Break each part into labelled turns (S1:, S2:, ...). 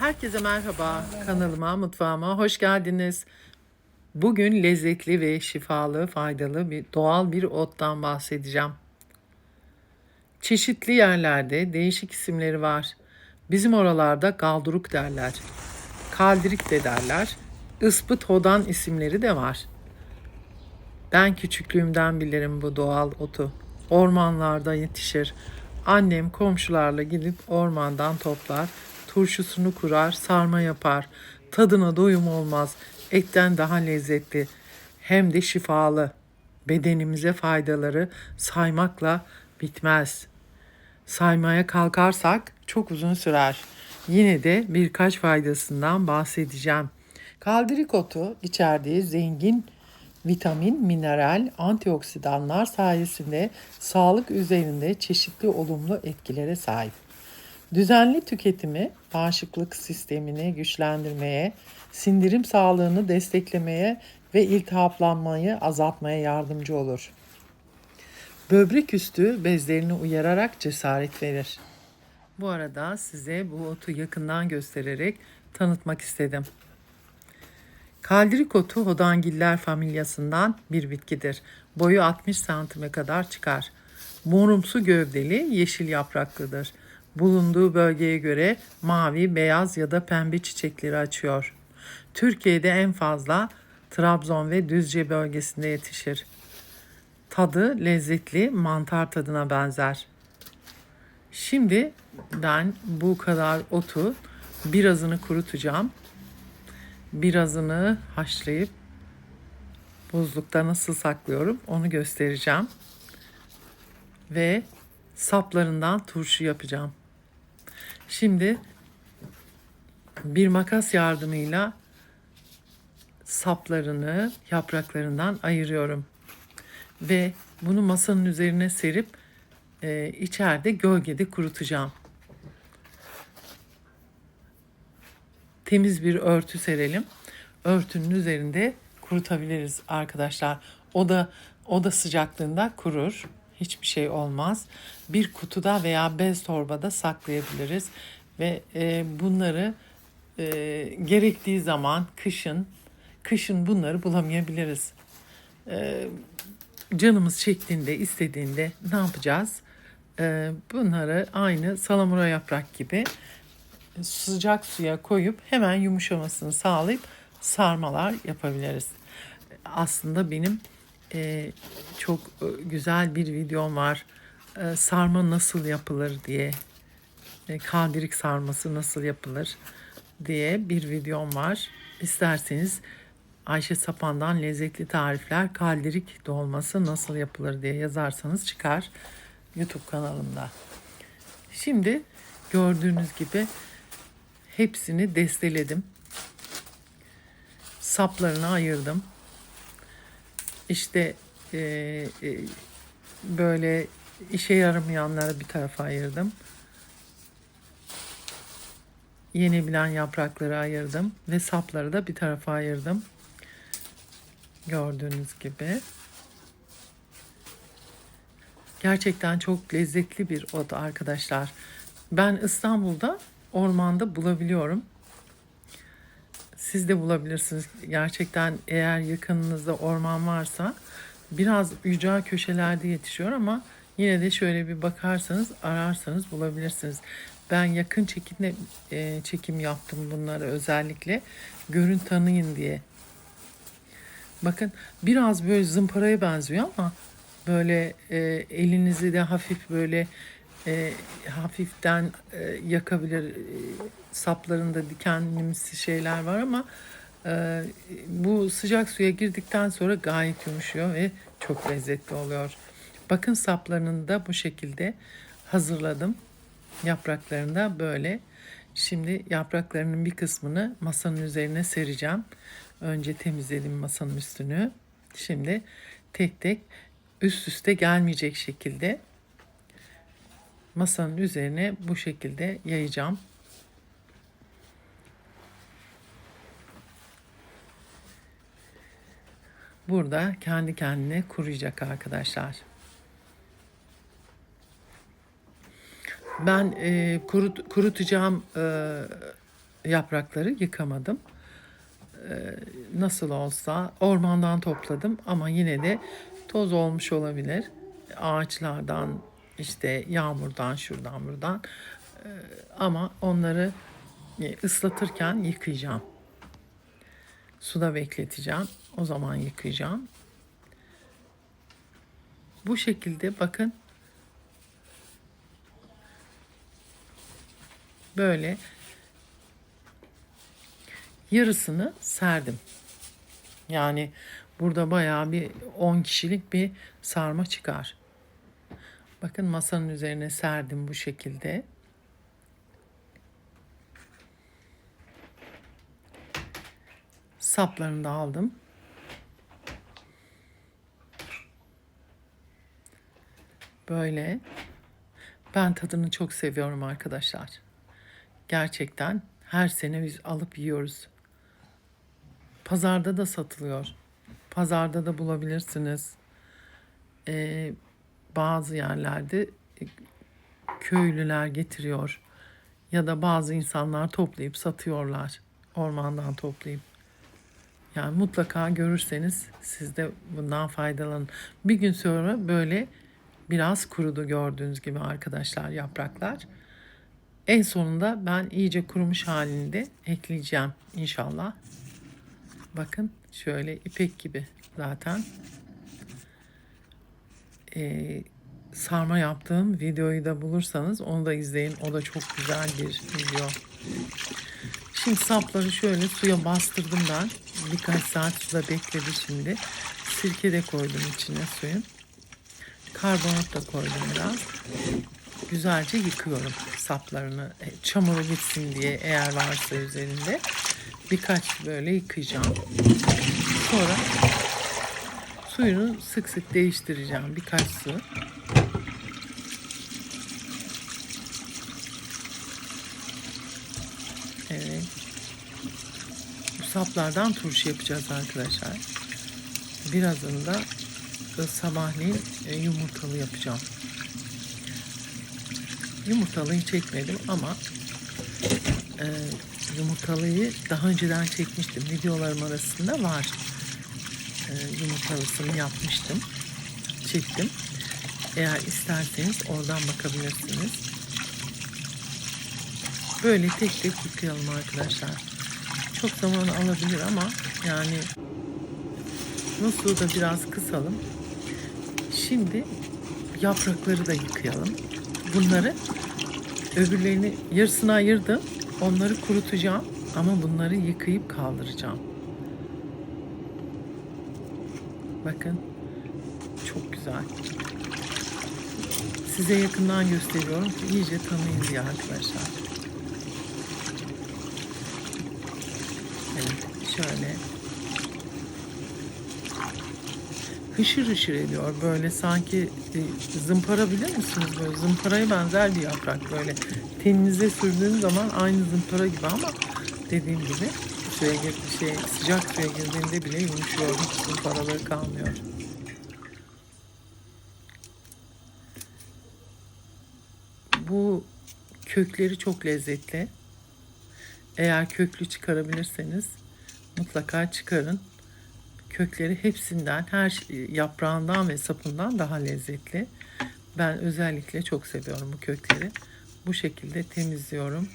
S1: Herkese merhaba. Kanalıma, mutfağıma hoş geldiniz. Bugün lezzetli ve şifalı, faydalı bir doğal bir ottan bahsedeceğim. Çeşitli yerlerde değişik isimleri var. Bizim oralarda galduruk derler. Kaldirik de derler. Ispıt hodan isimleri de var. Ben küçüklüğümden bilirim bu doğal otu. Ormanlarda yetişir. Annem komşularla gidip ormandan toplar, turşusunu kurar, sarma yapar. Tadına doyum olmaz. Etten daha lezzetli. Hem de şifalı. Bedenimize faydaları saymakla bitmez. Saymaya kalkarsak çok uzun sürer. Yine de birkaç faydasından bahsedeceğim. Kaldirik otu içerdiği zengin vitamin, mineral, antioksidanlar sayesinde sağlık üzerinde çeşitli olumlu etkilere sahip. Düzenli tüketimi bağışıklık sistemini güçlendirmeye, sindirim sağlığını desteklemeye ve iltihaplanmayı azaltmaya yardımcı olur. Böbrek üstü bezlerini uyararak cesaret verir. Bu arada size bu otu yakından göstererek tanıtmak istedim. Kaldirik otu hodangiller familyasından bir bitkidir. Boyu 60 santime kadar çıkar. Morumsu gövdeli, yeşil yapraklıdır. Bulunduğu bölgeye göre mavi, beyaz ya da pembe çiçekleri açıyor. Türkiye'de en fazla Trabzon ve Düzce bölgesinde yetişir. Tadı lezzetli, mantar tadına benzer. Şimdi ben bu kadar otu birazını kurutacağım birazını haşlayıp buzlukta nasıl saklıyorum onu göstereceğim. Ve saplarından turşu yapacağım. Şimdi bir makas yardımıyla saplarını yapraklarından ayırıyorum. Ve bunu masanın üzerine serip e, içeride gölgede kurutacağım. temiz bir örtü serelim. Örtünün üzerinde kurutabiliriz arkadaşlar. O da o da sıcaklığında kurur. Hiçbir şey olmaz. Bir kutuda veya bez torbada saklayabiliriz ve e, bunları e, gerektiği zaman kışın kışın bunları bulamayabiliriz. E, canımız çektiğinde, istediğinde ne yapacağız? E, bunları aynı salamura yaprak gibi sıcak suya koyup hemen yumuşamasını sağlayıp sarmalar yapabiliriz. Aslında benim e, çok güzel bir videom var. E, sarma nasıl yapılır diye. E, kaldirik sarması nasıl yapılır diye bir videom var. İsterseniz Ayşe Sapan'dan lezzetli tarifler kaldirik dolması nasıl yapılır diye yazarsanız çıkar YouTube kanalımda. Şimdi gördüğünüz gibi hepsini desteledim. Saplarını ayırdım. İşte e, e, böyle işe yaramayanları bir tarafa ayırdım. Yenebilen yaprakları ayırdım ve sapları da bir tarafa ayırdım. Gördüğünüz gibi. Gerçekten çok lezzetli bir ot arkadaşlar. Ben İstanbul'da ormanda bulabiliyorum. Siz de bulabilirsiniz. Gerçekten eğer yakınınızda orman varsa biraz ücra köşelerde yetişiyor ama yine de şöyle bir bakarsanız ararsanız bulabilirsiniz. Ben yakın çekimle e, çekim yaptım bunları özellikle görün tanıyın diye. Bakın biraz böyle zımparaya benziyor ama böyle e, elinizi de hafif böyle e, hafiften e, yakabilir. E, saplarında dikenlimsi şeyler var ama e, bu sıcak suya girdikten sonra gayet yumuşuyor ve çok lezzetli oluyor. Bakın saplarını da bu şekilde hazırladım. Yapraklarını da böyle. Şimdi yapraklarının bir kısmını masanın üzerine sereceğim. Önce temizledim masanın üstünü. Şimdi tek tek üst üste gelmeyecek şekilde masanın üzerine bu şekilde yayacağım. Burada kendi kendine kuruyacak arkadaşlar. Ben e, kurut, kurutacağım e, yaprakları yıkamadım. Ee, nasıl olsa ormandan topladım ama yine de toz olmuş olabilir. Ağaçlardan işte yağmurdan şuradan buradan. Ee, ama onları e, ıslatırken yıkayacağım. Suda bekleteceğim. O zaman yıkayacağım. Bu şekilde bakın böyle yarısını serdim. Yani burada bayağı bir 10 kişilik bir sarma çıkar. Bakın masanın üzerine serdim bu şekilde. Saplarını da aldım. Böyle. Ben tadını çok seviyorum arkadaşlar. Gerçekten her sene biz alıp yiyoruz. Pazarda da satılıyor. Pazarda da bulabilirsiniz. Ee, bazı yerlerde e, köylüler getiriyor. Ya da bazı insanlar toplayıp satıyorlar. Ormandan toplayıp. Yani mutlaka görürseniz siz de bundan faydalanın. Bir gün sonra böyle biraz kurudu gördüğünüz gibi arkadaşlar yapraklar. En sonunda ben iyice kurumuş halinde ekleyeceğim inşallah. Bakın şöyle ipek gibi zaten. Ee, sarma yaptığım videoyu da bulursanız onu da izleyin. O da çok güzel bir video. Şimdi sapları şöyle suya bastırdım ben. Birkaç saat suda bekledi şimdi. Sirke de koydum içine suyun. Karbonat da koydum biraz. Güzelce yıkıyorum saplarını. E, Çamuru gitsin diye eğer varsa üzerinde. Birkaç böyle yıkayacağım. Sonra suyunu sık sık değiştireceğim. Birkaç su. Evet. Bu saplardan turşu yapacağız arkadaşlar. Birazını da sabahleyin e, yumurtalı yapacağım. Yumurtalıyı çekmedim ama e, yumurtalıyı daha önceden çekmiştim. Videolarım arasında var. E, yumurtalısını yapmıştım. Çektim. Eğer isterseniz oradan bakabilirsiniz. Böyle tek tek yıkayalım arkadaşlar. Çok zaman alabilir ama yani nasıl da biraz kısalım. Şimdi yaprakları da yıkayalım. Bunları öbürlerini yarısına ayırdım. Onları kurutacağım ama bunları yıkayıp kaldıracağım. Bakın çok güzel. Size yakından gösteriyorum ki iyice tanıyın diye arkadaşlar. Evet şöyle hışır hışır ediyor. Böyle sanki e, zımpara bilir misiniz? Böyle zımparaya benzer bir yaprak böyle. Teninize sürdüğünüz zaman aynı zımpara gibi ama dediğim gibi suya gir, şey, sıcak suya girdiğinde bile yumuşuyor. Hiç zımparaları kalmıyor. Bu kökleri çok lezzetli. Eğer köklü çıkarabilirseniz mutlaka çıkarın kökleri hepsinden, her şey- yaprağından ve sapından daha lezzetli. Ben özellikle çok seviyorum bu kökleri. Bu şekilde temizliyorum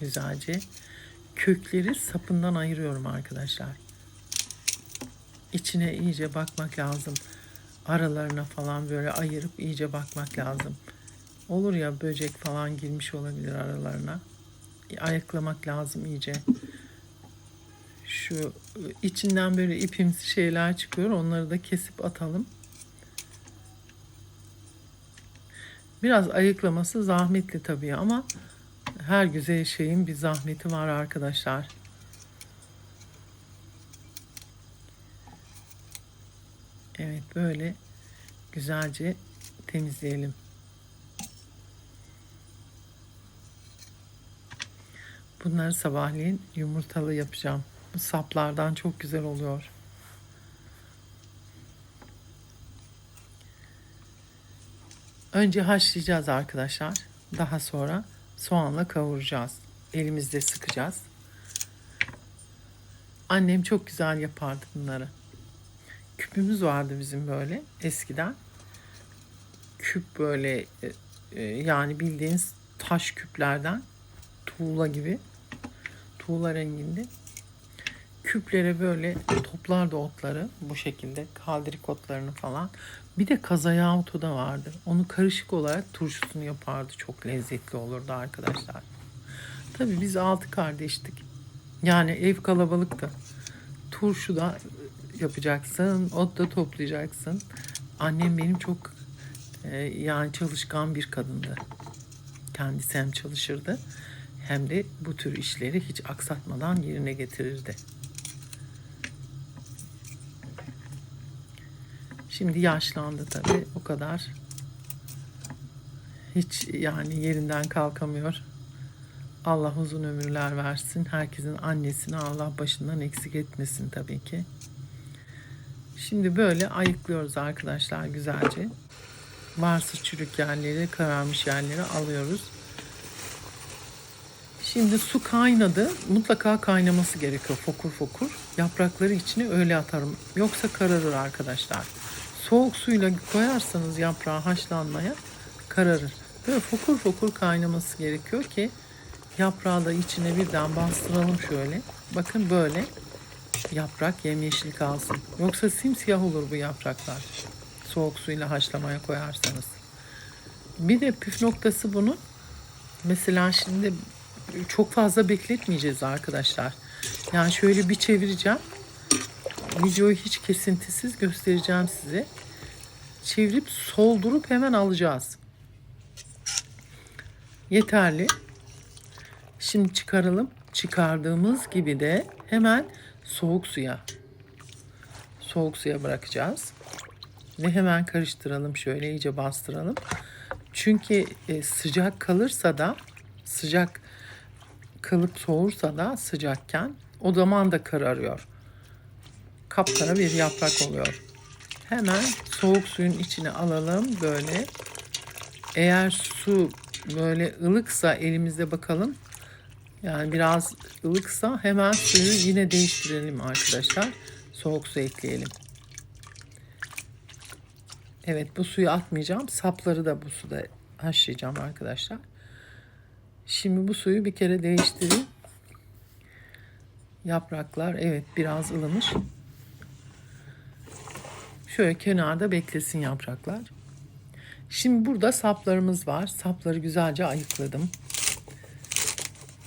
S1: güzelce. Kökleri sapından ayırıyorum arkadaşlar. İçine iyice bakmak lazım. Aralarına falan böyle ayırıp iyice bakmak lazım. Olur ya böcek falan girmiş olabilir aralarına. Ayıklamak lazım iyice şu içinden böyle ipimsi şeyler çıkıyor. Onları da kesip atalım. Biraz ayıklaması zahmetli tabii ama her güzel şeyin bir zahmeti var arkadaşlar. Evet böyle güzelce temizleyelim. Bunları sabahleyin yumurtalı yapacağım. Bu saplardan çok güzel oluyor. Önce haşlayacağız arkadaşlar. Daha sonra soğanla kavuracağız. elimizde sıkacağız. Annem çok güzel yapardı bunları. Küpümüz vardı bizim böyle eskiden. Küp böyle e, e, yani bildiğiniz taş küplerden tuğla gibi tuğla renginde küplere böyle toplardı otları bu şekilde kaldirik otlarını falan. Bir de kazaya otu da vardı. Onu karışık olarak turşusunu yapardı. Çok lezzetli olurdu arkadaşlar. Tabii biz altı kardeştik. Yani ev kalabalıktı. Turşu da yapacaksın, ot da toplayacaksın. Annem benim çok e, yani çalışkan bir kadındı. Kendisi hem çalışırdı hem de bu tür işleri hiç aksatmadan yerine getirirdi. Şimdi yaşlandı tabii o kadar. Hiç yani yerinden kalkamıyor. Allah uzun ömürler versin. Herkesin annesini Allah başından eksik etmesin tabii ki. Şimdi böyle ayıklıyoruz arkadaşlar güzelce. Varsa çürük yerleri, kararmış yerleri alıyoruz. Şimdi su kaynadı. Mutlaka kaynaması gerekiyor fokur fokur. Yaprakları içine öyle atarım. Yoksa kararır arkadaşlar. Soğuk suyla koyarsanız yaprağı haşlanmaya kararır. Böyle fokur fokur kaynaması gerekiyor ki yaprağı da içine birden bastıralım şöyle. Bakın böyle yaprak yemyeşil kalsın. Yoksa simsiyah olur bu yapraklar. Soğuk suyla haşlamaya koyarsanız. Bir de püf noktası bunun. Mesela şimdi çok fazla bekletmeyeceğiz arkadaşlar. Yani şöyle bir çevireceğim. Videoyu hiç kesintisiz göstereceğim size. Çevirip soldurup hemen alacağız. Yeterli. Şimdi çıkaralım. Çıkardığımız gibi de hemen soğuk suya soğuk suya bırakacağız. Ve hemen karıştıralım şöyle iyice bastıralım. Çünkü e, sıcak kalırsa da sıcak kalıp soğursa da sıcakken o zaman da kararıyor. Kapkara bir yaprak oluyor. Hemen soğuk suyun içine alalım böyle. Eğer su böyle ılıksa elimizde bakalım. Yani biraz ılıksa hemen suyu yine değiştirelim arkadaşlar. Soğuk su ekleyelim. Evet bu suyu atmayacağım. Sapları da bu suda haşlayacağım arkadaşlar. Şimdi bu suyu bir kere değiştireyim. Yapraklar evet biraz ılımış. Şöyle kenarda beklesin yapraklar. Şimdi burada saplarımız var. Sapları güzelce ayıkladım.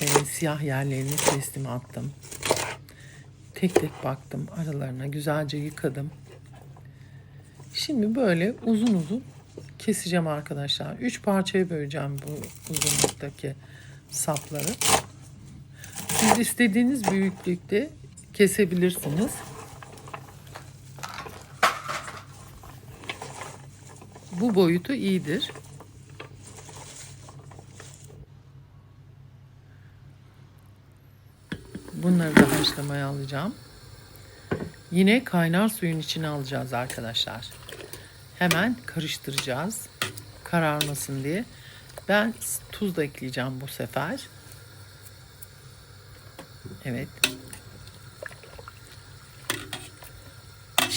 S1: Ee, siyah yerlerini kestim attım. Tek tek baktım aralarına güzelce yıkadım. Şimdi böyle uzun uzun keseceğim arkadaşlar. Üç parçaya böleceğim bu uzunluktaki sapları. Siz istediğiniz büyüklükte kesebilirsiniz. Bu boyutu iyidir. Bunları da haşlamaya alacağım. Yine kaynar suyun içine alacağız arkadaşlar. Hemen karıştıracağız. Kararmasın diye. Ben tuz da ekleyeceğim bu sefer. Evet.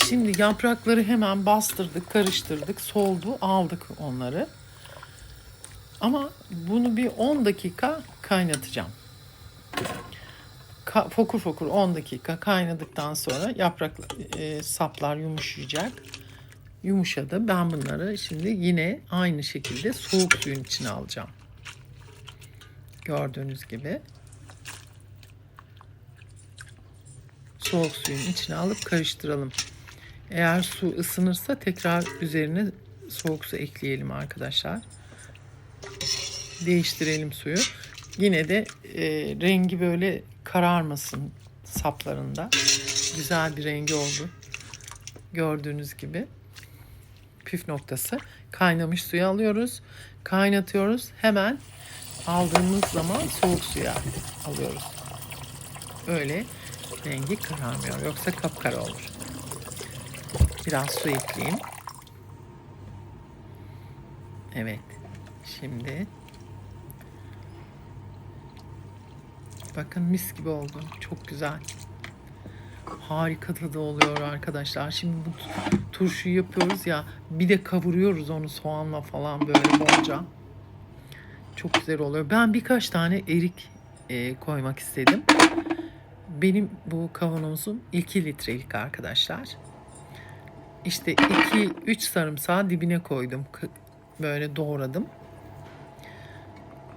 S1: Şimdi yaprakları hemen bastırdık, karıştırdık, soldu, aldık onları. Ama bunu bir 10 dakika kaynatacağım. Ka- fokur fokur 10 dakika kaynadıktan sonra yaprak e, saplar yumuşayacak. Yumuşadı. Ben bunları şimdi yine aynı şekilde soğuk suyun içine alacağım. Gördüğünüz gibi. Soğuk suyun içine alıp karıştıralım. Eğer su ısınırsa tekrar üzerine soğuk su ekleyelim arkadaşlar. Değiştirelim suyu. Yine de e, rengi böyle kararmasın saplarında. Güzel bir rengi oldu. Gördüğünüz gibi. Püf noktası. Kaynamış suyu alıyoruz. Kaynatıyoruz. Hemen aldığımız zaman soğuk suya alıyoruz. Öyle rengi kararmıyor. Yoksa kapkara olur. Biraz su ekleyeyim. Evet. Şimdi Bakın mis gibi oldu. Çok güzel. Harika tadı oluyor arkadaşlar. Şimdi bu turşuyu yapıyoruz ya. Bir de kavuruyoruz onu soğanla falan böyle bolca. Çok güzel oluyor. Ben birkaç tane erik e, koymak istedim. Benim bu kavanozum 2 litrelik arkadaşlar. İşte 2-3 sarımsağı dibine koydum. Böyle doğradım.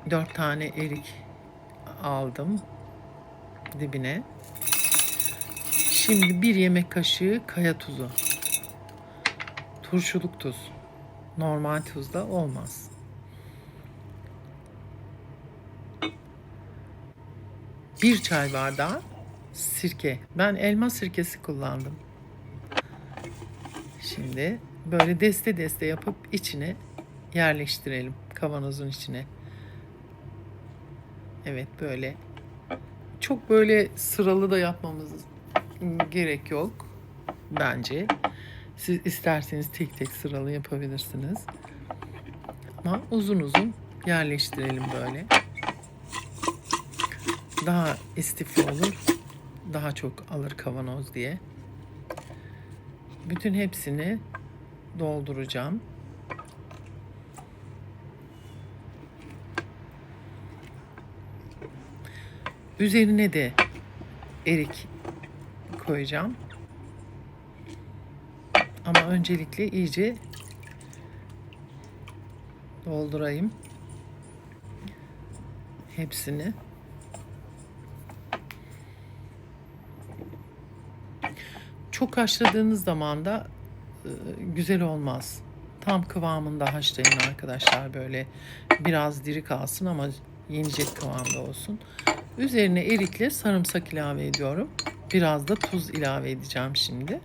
S1: 4 tane erik aldım dibine. Şimdi bir yemek kaşığı kaya tuzu. Turşuluk tuz. Normal tuzda olmaz. Bir çay bardağı sirke. Ben elma sirkesi kullandım. Şimdi böyle deste deste yapıp içine yerleştirelim kavanozun içine. Evet böyle. Çok böyle sıralı da yapmamız gerek yok bence. Siz isterseniz tek tek sıralı yapabilirsiniz. Ama uzun uzun yerleştirelim böyle. Daha istifli olur. Daha çok alır kavanoz diye. Bütün hepsini dolduracağım. Üzerine de erik koyacağım. Ama öncelikle iyice doldurayım. Hepsini. Çok haşladığınız zaman da e, güzel olmaz. Tam kıvamında haşlayın arkadaşlar böyle biraz diri kalsın ama yenecek kıvamda olsun. Üzerine erikle sarımsak ilave ediyorum. Biraz da tuz ilave edeceğim şimdi.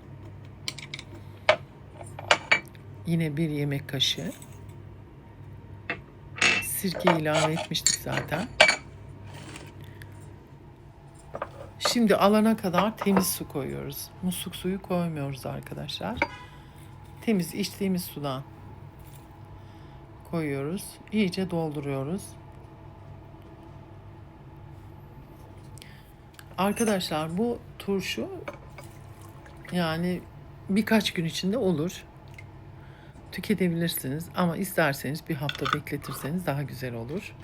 S1: Yine bir yemek kaşığı. Sirke ilave etmiştik zaten. Şimdi alana kadar temiz su koyuyoruz. Musluk suyu koymuyoruz arkadaşlar. Temiz içtiğimiz sudan koyuyoruz. İyice dolduruyoruz. Arkadaşlar bu turşu yani birkaç gün içinde olur. Tüketebilirsiniz ama isterseniz bir hafta bekletirseniz daha güzel olur.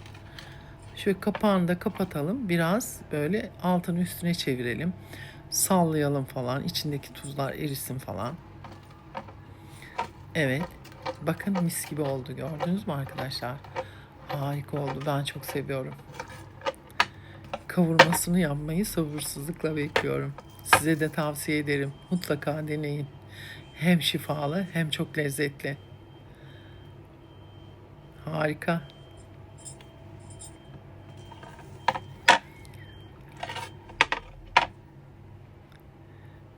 S1: Şöyle kapağını da kapatalım. Biraz böyle altını üstüne çevirelim. Sallayalım falan. İçindeki tuzlar erisin falan. Evet. Bakın mis gibi oldu. Gördünüz mü arkadaşlar? Harika oldu. Ben çok seviyorum. Kavurmasını yapmayı sabırsızlıkla bekliyorum. Size de tavsiye ederim. Mutlaka deneyin. Hem şifalı hem çok lezzetli. Harika.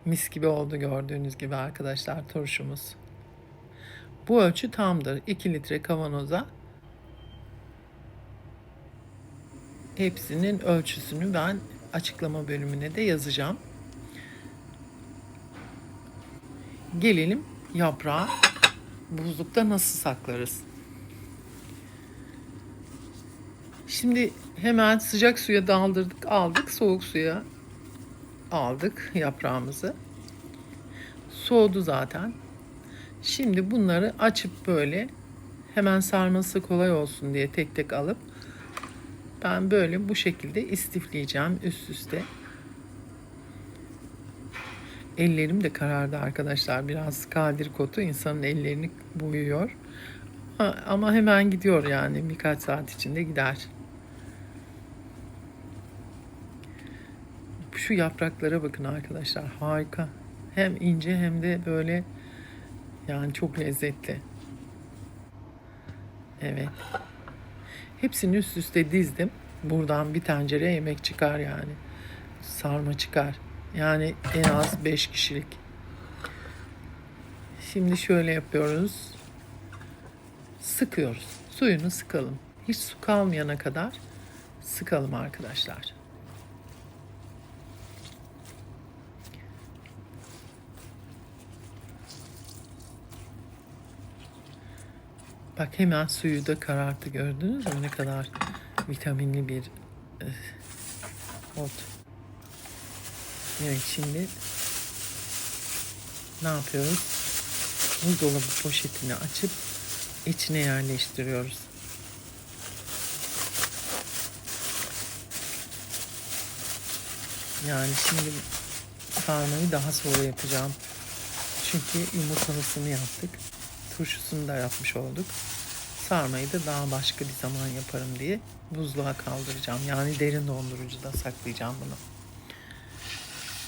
S1: Mis gibi oldu gördüğünüz gibi arkadaşlar turşumuz. Bu ölçü tamdır. 2 litre kavanoza hepsinin ölçüsünü ben açıklama bölümüne de yazacağım. Gelelim yaprağı buzlukta nasıl saklarız? Şimdi hemen sıcak suya daldırdık, aldık, soğuk suya aldık yaprağımızı. Soğudu zaten. Şimdi bunları açıp böyle hemen sarması kolay olsun diye tek tek alıp ben böyle bu şekilde istifleyeceğim üst üste. Ellerim de karardı arkadaşlar. Biraz kadir kotu insanın ellerini boyuyor. Ama hemen gidiyor yani birkaç saat içinde gider. Şu yapraklara bakın arkadaşlar harika. Hem ince hem de böyle yani çok lezzetli. Evet. Hepsini üst üste dizdim. Buradan bir tencere yemek çıkar yani. Sarma çıkar. Yani en az 5 kişilik. Şimdi şöyle yapıyoruz. Sıkıyoruz. Suyunu sıkalım. Hiç su kalmayana kadar sıkalım arkadaşlar. Bak hemen suyu da kararttı gördünüz mü ne kadar vitaminli bir e, Ot. Evet şimdi ne yapıyoruz? Buzdolabı poşetini açıp içine yerleştiriyoruz. Yani şimdi sarmayı daha sonra yapacağım. Çünkü yumurtalısını yaptık. Turşusunu da yapmış olduk. Sarmayı da daha başka bir zaman yaparım diye buzluğa kaldıracağım. Yani derin dondurucuda saklayacağım bunu.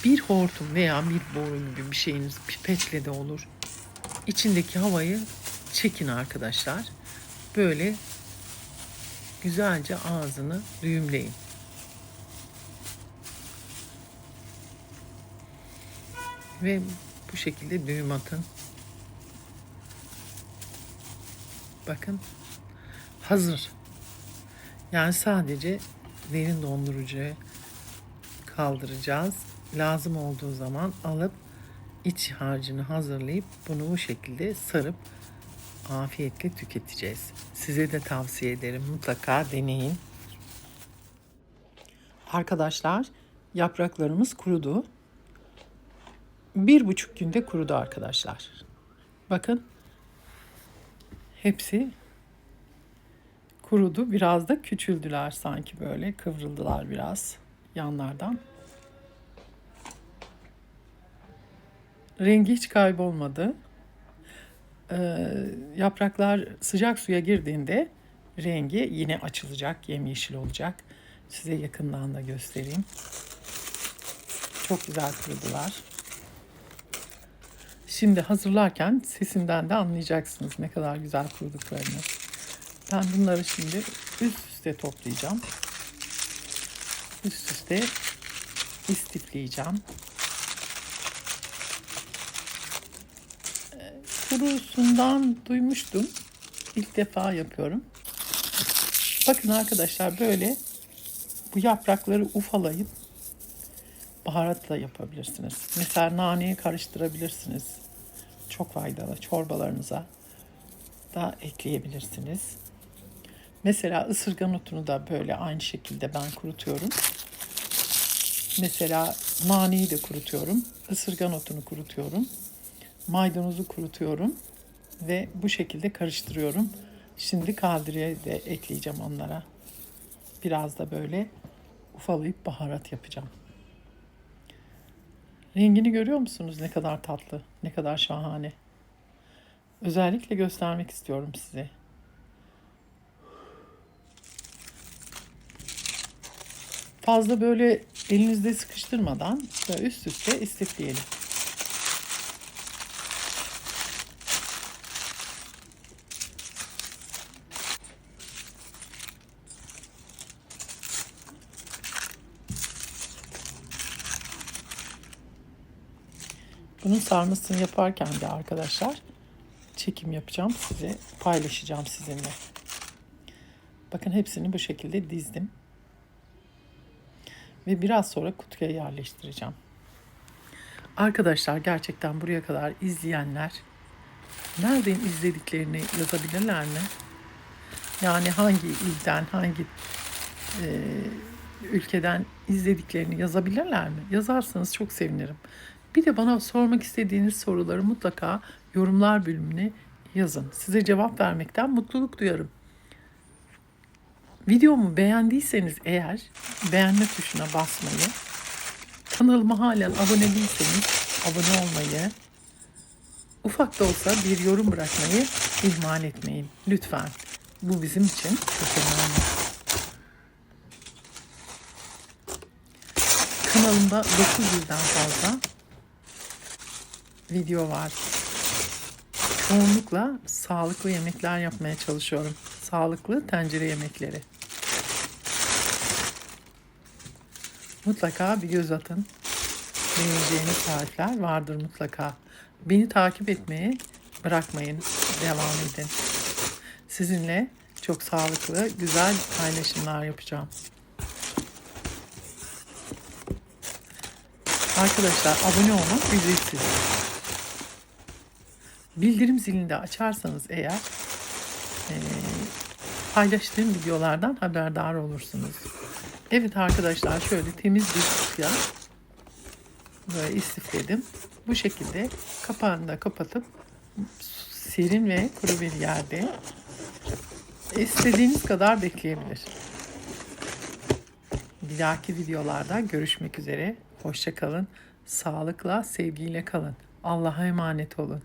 S1: Bir hortum veya bir boru gibi bir şeyiniz pipetle de olur. İçindeki havayı çekin arkadaşlar. Böyle güzelce ağzını düğümleyin. Ve bu şekilde düğüm atın. Bakın hazır. Yani sadece derin dondurucuya kaldıracağız. Lazım olduğu zaman alıp iç harcını hazırlayıp bunu bu şekilde sarıp afiyetle tüketeceğiz. Size de tavsiye ederim. Mutlaka deneyin. Arkadaşlar yapraklarımız kurudu. Bir buçuk günde kurudu arkadaşlar. Bakın hepsi kurudu. Biraz da küçüldüler sanki böyle kıvrıldılar biraz yanlardan. Rengi hiç kaybolmadı. Ee, yapraklar sıcak suya girdiğinde rengi yine açılacak, yemyeşil olacak. Size yakından da göstereyim. Çok güzel kurudular. Şimdi hazırlarken sesinden de anlayacaksınız ne kadar güzel kuruduklarını. Ben bunları şimdi üst üste toplayacağım. Üst üste istifleyeceğim. Ee, Kurusundan duymuştum. İlk defa yapıyorum. Bakın arkadaşlar böyle bu yaprakları ufalayıp baharatla yapabilirsiniz. Mesela naneyi karıştırabilirsiniz. Çok faydalı. Çorbalarınıza da ekleyebilirsiniz. Mesela ısırgan otunu da böyle aynı şekilde ben kurutuyorum. Mesela naneyi de kurutuyorum. Isırgan otunu kurutuyorum. Maydanozu kurutuyorum. Ve bu şekilde karıştırıyorum. Şimdi kaldiriye de ekleyeceğim onlara. Biraz da böyle ufalayıp baharat yapacağım. Rengini görüyor musunuz? Ne kadar tatlı, ne kadar şahane. Özellikle göstermek istiyorum size. Fazla böyle elinizde sıkıştırmadan üst üste istifleyelim. Sarmasını yaparken de arkadaşlar çekim yapacağım size paylaşacağım sizinle. Bakın hepsini bu şekilde dizdim. Ve biraz sonra kutuya yerleştireceğim. Arkadaşlar gerçekten buraya kadar izleyenler nereden izlediklerini yazabilirler mi? Yani hangi ilden, hangi e, ülkeden izlediklerini yazabilirler mi? Yazarsanız çok sevinirim. Bir de bana sormak istediğiniz soruları mutlaka yorumlar bölümüne yazın. Size cevap vermekten mutluluk duyarım. Videomu beğendiyseniz eğer beğenme tuşuna basmayı, kanalıma halen abone değilseniz abone olmayı, ufak da olsa bir yorum bırakmayı ihmal etmeyin. Lütfen. Bu bizim için çok önemli. Kanalımda 900'den fazla video var. Çoğunlukla sağlıklı yemekler yapmaya çalışıyorum. Sağlıklı tencere yemekleri. Mutlaka bir göz atın. Beğeneceğiniz tarifler vardır mutlaka. Beni takip etmeyi bırakmayın. Devam edin. Sizinle çok sağlıklı, güzel paylaşımlar yapacağım. Arkadaşlar abone olmak ücretsiz. Bildirim zilini de açarsanız eğer e, paylaştığım videolardan haberdar olursunuz. Evet arkadaşlar şöyle temiz bir kutuya böyle istifledim. Bu şekilde kapağını da kapatıp serin ve kuru bir yerde istediğiniz kadar bekleyebilir. Bir dahaki videolarda görüşmek üzere. Hoşça kalın. Sağlıkla, sevgiyle kalın. Allah'a emanet olun.